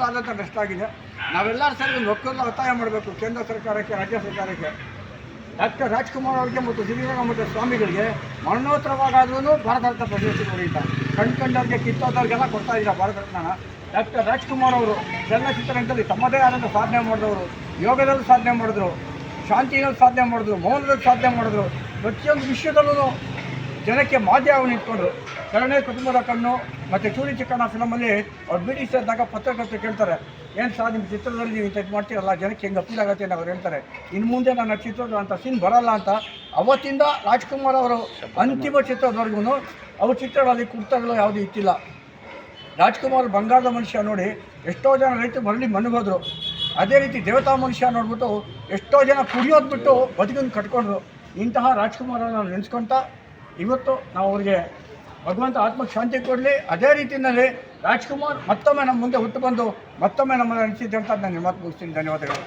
ಕೋಟಿ ನಷ್ಟ ಆಗಿದೆ. ನಾವೆಲ್ಲರೂ ಸೇರಿ ಒಂದು ಒಕ್ಕೂಲ ಒತ್ತಾಯ ಮಾಡಬೇಕು, ಕೇಂದ್ರ ಸರ್ಕಾರಕ್ಕೆ, ರಾಜ್ಯ ಸರ್ಕಾರಕ್ಕೆ. ಡಾಕ್ಟರ್ ರಾಜ್ಕುಮಾರ್ ಅವರಿಗೆ ಮತ್ತು ಸಿದ್ದರಾಮ ಮತ್ತು ಸ್ವಾಮಿಗಳಿಗೆ ಮರಣೋತ್ತರವಾಗಾದ್ರೂ ಭಾರತ ರತ್ನ ಪ್ರಶಸ್ತಿ ಕೊಡಿಲ್ಲ ಕಣ್ ಕಿತ್ತೋದವ್ರಿಗೆಲ್ಲ ಕೊಡ್ತಾ ಇದ್ದೀರಾ ಭಾರತ ರತ್ನನ ಡಾಕ್ಟರ್ ರಾಜ್ಕುಮಾರ್ ಅವರು ಚಲನಚಿತ್ರರಂಗದಲ್ಲಿ ತಮ್ಮದೇ ಆದಂಥ ಸಾಧನೆ ಮಾಡಿದವರು, ಯೋಗದಲ್ಲಿ ಸಾಧನೆ ಮಾಡಿದ್ರು, ಶಾಂತಿಯಲ್ಲಿ ಸಾಧನೆ ಮಾಡಿದ್ರು, ಮೌನದಲ್ಲಿ ಸಾಧನೆ ಮಾಡಿದ್ರು. ಪ್ರತಿಯೊಂದು ವಿಷಯದಲ್ಲೂ ಜನಕ್ಕೆ ಮಾಧ್ಯಮ ನಿಂತ್ಕೊಂಡ್ರು ಎರಡನೇ ಕುಟುಂಬದ ಕಣ್ಣು ಮತ್ತು ಚೂರಿ ಚಿಕ್ಕಣ್ಣ ಫಿಲಮಲ್ಲಿ ಅವ್ರು ಬಿಡಿ ಸೇರಿದಾಗ ಪತ್ರಕರ್ತರು ಕೇಳ್ತಾರೆ, ಏನು ಸರ್ ನಿಮ್ಮ ಚಿತ್ರದಲ್ಲಿ ನೀವು ಇಂಥ ಇದು ಮಾಡ್ತೀರಲ್ಲ, ಜನಕ್ಕೆ ಹೆಂಗೆ ಅಪೀಲ್ ಆಗುತ್ತೆ? ಅಂತ ಅವ್ರು ಹೇಳ್ತಾರೆ ಇನ್ನು ಮುಂದೆ ನನ್ನ ಚಿತ್ರದ ಅಂತ ಸೀನ್ ಬರಲ್ಲ ಅಂತ ಅವತ್ತಿಂದ ರಾಜ್ಕುಮಾರ್ ಅವರು ಅಂತಿಮ ಚಿತ್ರದವರೆಗೂ ಅವ್ರ ಚಿತ್ರಗಳಲ್ಲಿ ಕುರ್ತಗಳು ಯಾವುದೂ ಇತ್ತಿಲ್ಲ ರಾಜ್ಕುಮಾರ್ ಬಂಗಾರದ ಮನುಷ್ಯ ನೋಡಿ ಎಷ್ಟೋ ಜನ ರೈತರು ಮರಳಿ ಮನಗೋದ್ರು ಅದೇ ರೀತಿ ದೇವತಾ ಮನುಷ್ಯ ನೋಡ್ಬಿಟ್ಟು ಎಷ್ಟೋ ಜನ ಕುಡಿಯೋದು ಬಿಟ್ಟು ಬದುಕನ್ನು ಕಟ್ಕೊಂಡ್ರು. ಇಂತಹ ರಾಜ್ಕುಮಾರ್ ನಾವು ನೆನೆಸ್ಕೊತಾ ಇವತ್ತು ನಾವು ಅವ್ರಿಗೆ ಭಗವಂತ ಆತ್ಮಕ್ಕೆ ಶಾಂತಿ ಕೊಡಲಿ. ಅದೇ ರೀತಿಯಲ್ಲಿ ರಾಜ್ಕುಮಾರ್ ಮತ್ತೊಮ್ಮೆ ನಮ್ಮ ಮುಂದೆ ಹುಟ್ಟು ಬಂದು ಮತ್ತೊಮ್ಮೆ ನಮ್ಮನ್ನು ಅನಿಸಿದ್ದೆ ಅಂತ ನಾನು ನಿಮ್ಮ ಮುಗಿಸ್ತೀನಿ. ಧನ್ಯವಾದಗಳು.